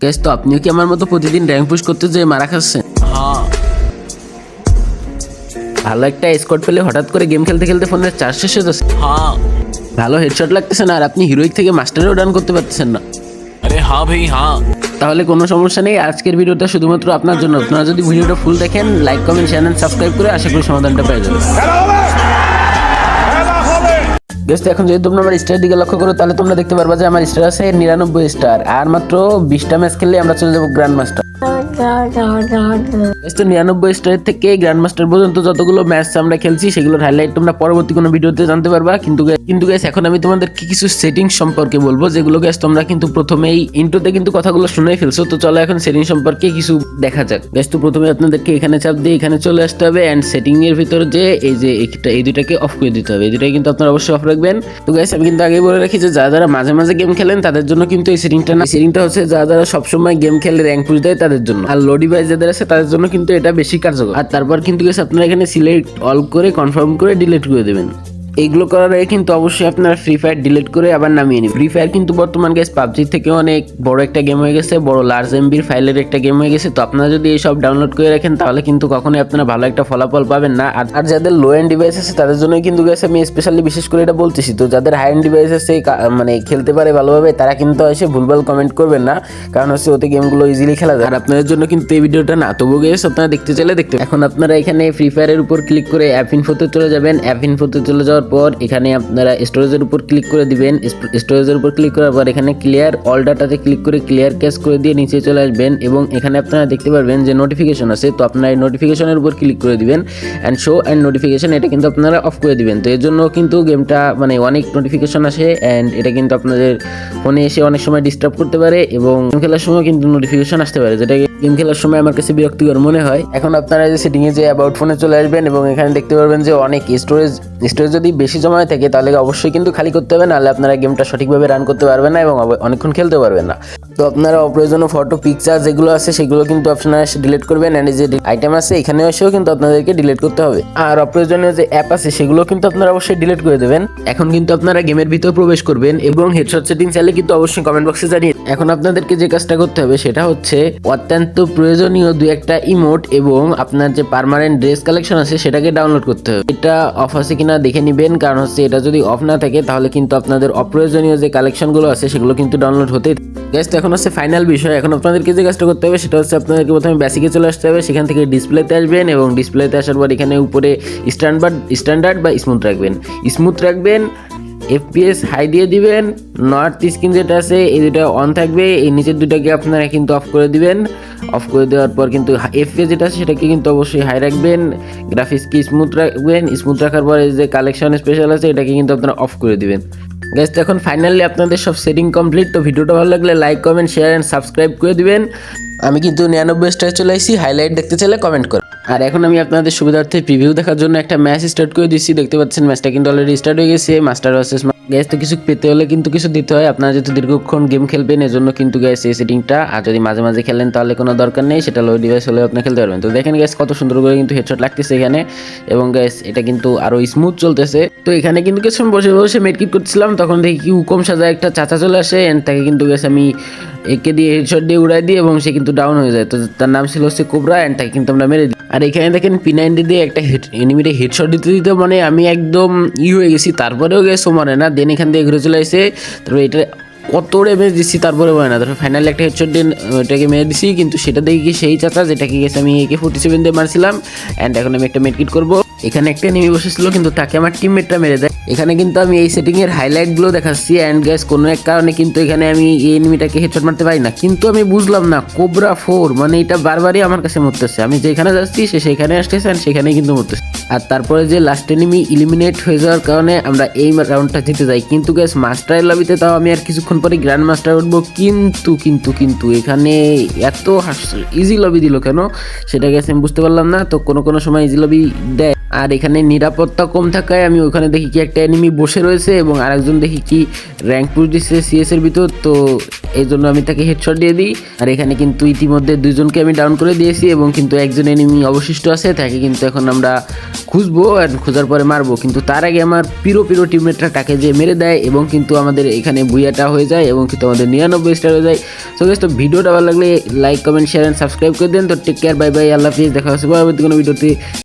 Gas তো আপনিও কি আমার মতো প্রতিদিন র্যাঙ্ক পুশ করতে যেয়ে মারা খাচ্ছেন? ভালো একটা স্কোয়াড পেলে হঠাৎ করে গেম খেলতে খেলতে ফোনের চার্জ শেষ হয়ে যাচ্ছে। ভালো হেডশট লাগতেছে না আর আপনি হিরোইক থেকে মাস্টারেও ডান করতে পারতেছেন না। আরে হ্যাঁ ভাই হ্যাঁ। তাহলে কোনো সমস্যা নেই আজকের ভিডিওটা শুধুমাত্র আপনার জন্য। আপনারা যদি ভিডিওটা ফুল দেখেন লাইক কমেন্ট চ্যানেল সাবস্ক্রাইব করে আশা করি সমাধানটা পেয়ে যাবেন। বেশ এখন যদি তোমরা আমার স্টার দিকে লক্ষ্য করো, তাহলে তোমরা দেখতে পারবা যে আমার স্টার আছে নিরানব্বই স্টার আর মাত্র বিশটা ম্যাচ খেললে আমরা চলে যাব গ্র্যান্ড মাস্টার বেশ নিরানব্বই স্টার থেকে গ্র্যান্ড মাস্টার পর্যন্ত যতগুলো ম্যাচ আমরা খেলছি, সেগুলোর হাইলাইট তোমরা পরবর্তী কোনো ভিডিওতে জানতে পারবা। কিন্তু কিন্তু গ্যাস এখন আমি তোমাদেরকে কিছু সেটিং সম্পর্কে বলব, যেগুলো গ্যাস তোমরা কিন্তু প্রথমেই ইন্ট্রোতে কিন্তু কথাগুলো শুনেই ফেলছো। তো চলো এখন সেটিং সম্পর্কে কিছু দেখা যাক। গ্যাস তো প্রথমে আপনাদেরকে এখানে চাপ দিয়ে এখানে চলে আসতে হবে অ্যান্ড সেটিং এর ভিতর যে এই যে এইটা এই দুটাকে অফ করে দিতে হবে। এই দুটাকে কিন্তু আপনারা অবশ্যই অফ রাখবেন। তো গ্যাস আমি কিন্তু আগে বলে রাখি যে যারা যারা মাঝে মাঝে গেম খেলেন, তাদের জন্য কিন্তু এই সেটিংটা না সেটিংটা হচ্ছে যারা যারা সবসময় গেম খেলে র্যাঙ্ক পুশ দেয়, তাদের জন্য। আর লোডি ডিভাইস যাদের আছে, তাদের জন্য কিন্তু এটা বেশি কার্যকর। আর তারপর কিন্তু আপনারা এখানে সিলেক্ট অল করে কনফার্ম করে ডিলিট করে দেবেন। এইগুলো করার আগে কিন্তু অবশ্যই আপনারা ফ্রি ফায়ার ডিলিট করে আবার নামিয়ে নিন ফ্রি ফায়ার কিন্তু বর্তমান গেছে পাবজির থেকে অনেক বড় একটা গেম হয়ে গেছে, বড় লার্জ এমবির ফাইলের একটা গেম হয়ে গেছে। তো আপনারা যদি এইসব ডাউনলোড করে রাখেন, তাহলে কিন্তু কখনোই আপনারা ভালো একটা ফলাফল পাবেন না। আর যাদের লো এন্ড ডিভাইস আছে, তাদের জন্য কিন্তু গেছে আমি স্পেশালি বিশেষ করে এটা বলতেছি। তো যাদের হাই এন্ড ডিভাইস আছে মানে খেলতে পারে ভালোভাবে, তারা কিন্তু এসে ভুলভাল কমেন্ট করবেন না। কারণ হচ্ছে ওতে গেমগুলো ইজিলি খেলা যায়। আর আপনাদের জন্য কিন্তু এই ভিডিওটা না তবু গেছে আপনারা দেখতে চাইলে দেখতে এখন আপনারা এখানে ফ্রি ফায়ারের উপর ক্লিক করে অ্যাপ ইনফোতে চলে যাবেন। অ্যাপ ইনফোতে চলে যাওয়ার পর এখানে আপনারা স্টোরেজের উপর ক্লিক করে দিবেন। স্টোরেজের উপর ক্লিক করার পর এখানে ক্লিয়ার অল ডাটাতে ক্লিক করে ক্লিয়ার ক্যাশ করে দিয়ে নিচে চলে আসবেন এবং এখানে আপনারা দেখতে পারবেন যে নোটিফিকেশন আছে। তো আপনারা এই নোটিফিকেশনের উপর ক্লিক করে দিবেন অ্যান্ড শো অ্যান্ড নোটিফিকেশন এটা কিন্তু আপনারা অফ করে দিবেন। তো এর জন্য কিন্তু গেমটা মানে অনেক নোটিফিকেশন আসে অ্যান্ড এটা কিন্তু আপনাদের ফোনে এসে অনেক সময় ডিস্টার্ব করতে পারে এবং খেলার সময় কিন্তু নোটিফিকেশন আসতে পারে। যেটা গেম খেলার সময় আমার কাছে বিরক্তিকর মনে হয়। এখন আপনারা যে সেটিংয়ে যে অ্যাবাউট ফোনে চলে আসবেন এবং এখানে দেখতে পারবেন যে অনেক স্টোরেজ স্টোরেজ যদি বেশি জমা থাকে, তাহলে অবশ্যই কিন্তু খালি করতে হবে, নাহলে আপনারা গেমটা সঠিকভাবে রান করতে পারবেন না এবং অনেকক্ষণ খেলতে পারবেন না। তো আপনারা অপ্রয়োজনীয় ফটো পিকচার যেগুলো আছে, সেগুলো কিন্তু আপনারা ডিলিট করবেন অ্যান্ড যে আইটেম আছে এখানে এসেও কিন্তু আপনাদেরকে ডিলিট করতে হবে। আর অপ্রয়োজনীয় যে অ্যাপ আছে, সেগুলো কিন্তু আপনারা অবশ্যই ডিলিট করে দেবেন। এখন কিন্তু আপনারা গেমের ভিতর প্রবেশ করবেন এবং হেডশট সেটিং চাইলে কিন্তু অবশ্যই কমেন্ট বক্সে জানিয়ে এখন আপনাদেরকে যে কাজটা করতে হবে, সেটা হচ্ছে অত্যন্ত প্রয়োজনীয় দু একটা ইমোট এবং আপনার যে পার্মানেন্ট ড্রেস কালেকশন আছে, সেটাকে ডাউনলোড করতে হবে। এটা অফ আছে কিনা দেখে নিবেন, কারণ হচ্ছে এটা যদি অফ না থাকে, তাহলে কিন্তু আপনাদের অপ্রয়োজনীয় যে কালেকশনগুলো আছে, সেগুলো কিন্তু ডাউনলোড হতে গ্যাস তো এখন হচ্ছে ফাইনাল বিষয়। এখন আপনাদেরকে যে কাজটা করতে হবে, সেটা হচ্ছে আপনাদেরকে প্রথমে বেসিকে চলে আসতে হবে। সেখান থেকে ডিসপ্লেতে আসবেন এবং ডিসপ্লেতে আসার পর এখানে উপরে স্ট্যান্ডার্ড স্ট্যান্ডার্ড বা স্মুথ রাখবেন। স্মুথ রাখবেন এফপিএস হাই দিয়ে দিবেন নর্থ স্ক্রিন যেটা আছে, এই দুটো অন থাকবে, এই নিচের দুটাকে আপনারা কিন্তু অফ করে দিবেন। অফ করে দেওয়ার পর কিন্তু এফপিএস যেটা আছে সেটাকে কিন্তু অবশ্যই হাই রাখবেন গ্রাফিক্সকে স্মুথ রাখবেন স্মুথ রাখার পরে যে কালেকশন স্পেশাল আছে এটাকে কিন্তু আপনারা অফ করে দিবেন। গ্যাস এখন ফাইনালি আপনাদের সব সেটিং কমপ্লিট তো ভিডিওটা ভালো লাগলে like comment share and subscribe করে দিবেন। আমি কিন্তু নিরানব্বই স্টার চলে আসছি হাইলাইট দেখতে চাইলে কমেন্ট করুন আর এখন আমি আপনাদের সুবিধার্থে প্রিভিউ দেখার জন্য একটা ম্যাচ স্টার্ট করে দিচ্ছি, দেখতে পাচ্ছেন ম্যাচটা কিন্তু অলরেডি স্টার্ট হয়ে গেছে মাস্টার ভার্সেস গ্যাস তো কিছু পেতে হলে কিন্তু কিছু দিতে হয়। আপনারা যেহেতু দীর্ঘক্ষণ গেম খেলবেন, এজন্য কিন্তু গ্যাস এই সেটিংটা আর যদি মাঝে মাঝে খেলেন তাহলে কোনো দরকার নেই, সেটা লো ডিভাইস হলেও আপনি খেলতে পারবেন। তো দেখেন গ্যাস কত সুন্দর করে কিন্তু হেডশট লাগতেছে এখানে। এবং গ্যাস এটা কিন্তু আরও স্মুথ চলতেছে। তো এখানে কিন্তু কিছু বসে বসে মেডকিট করছিলাম তখন দেখি কি উকম সাজা একটা চাচা চলে আসে তাকে কিন্তু গ্যাস আমি একে দিয়ে হেডশট দিয়ে উড়াই দিই এবং সে কিন্তু ডাউন হয়ে যায়। তো তার নাম ছিল হচ্ছে কোবরা এন্ড তাকে কিন্তু আমরা মেরে দিই। আর এখানে দেখেন পি নাইনটি দিয়ে একটা হেড এনিমিটে হেডশট দিতে দিতে মানে আমি একদম ই হয়ে গেছি, তারপরেও গেছে মানে না। দেন এখান দিয়ে ঘুরে চলে আসে, তারপরে এটা কত ড্যামেজ দিচ্ছি তারপরে হয় না। তারপরে ফাইনালি একটা হেডশট দিয়ে ওটাকে মেরে দিছি, কিন্তু সেটা দেখে সেই চাচা, যেটাকে গেছে আমি একে ফোর্টি সেভেন দিয়ে মারছিলাম অ্যান্ড এখন আমি একটা মেডকিট করব। এখানে একটা নেমে বসেছিল, কিন্তু তাকে আমার টিমমেটটা মেরে দেয়। এখানে কিন্তু আমি এই সেটিং এর হাইলাইটগুলো দেখাচ্ছি অ্যান্ড গ্যাস কোনো এক কারণে কিন্তু এখানে আমি এই এনিমিটাকে হেডশট মারতে পারি না। কিন্তু আমি বুঝলাম না কোবরা ফোর মানে এটা বারবারই আমার কাছে মরতেছে। আমি যেখানে যাচ্ছি, সে সেখানে আসতেছে অ্যান্ড সেখানেই কিন্তু মরতেছে। আর তারপরে যে লাস্ট এনিমি ইলিমিনেট হয়ে যাওয়ার কারণে আমরা এই রাউন্ডটা জিতে যাই। কিন্তু গ্যাস মাস্টার লবিতে তাও আমি আর কিছুক্ষণ পরে গ্র্যান্ড মাস্টার উঠবো। কিন্তু কিন্তু কিন্তু, এখানে এত ইজি লবি দিল কেন? সেটা গেছে আমি বুঝতে পারলাম না। তো কোনো কোনো সময় ইজি লবি দেয়। আর এখানে নিরাপত্তা কম থাকায় আমি ওখানে দেখি কি একটা এনিমি বসে রয়েছে এবং আরেকজন দেখি কি র্যাঙ্ক পুশ দিচ্ছে সিএস এর ভিতর তো এই জন্য আমি তাকে হেডশট দিয়ে দিই। আর এখানে কিন্তু ইতিমধ্যে দুজনকে আমি ডাউন করে দিয়েছি এবং কিন্তু একজন এনিমি অবশিষ্ট আছে তাকে কিন্তু এখন আমরা খুঁজবো আর খোঁজার পরে মারবো। কিন্তু তার আগে আমার পিরো পিরো টিমমেটরা তাকে যে মেরে দেয় এবং কিন্তু আমাদের এখানে বুইয়াটা হয়ে যায় এবং কিন্তু আমাদের নিরানব্বই স্টার হয়ে যায়। Guys, তো ভিডিওটা ভালো লাগলে like comment share and subscribe করে দেন। তো টেক কেয়ার বাই বাই আল্লাহ হাফিজ। দেখা হচ্ছে পরবর্তী কোনো ভিডিওতে।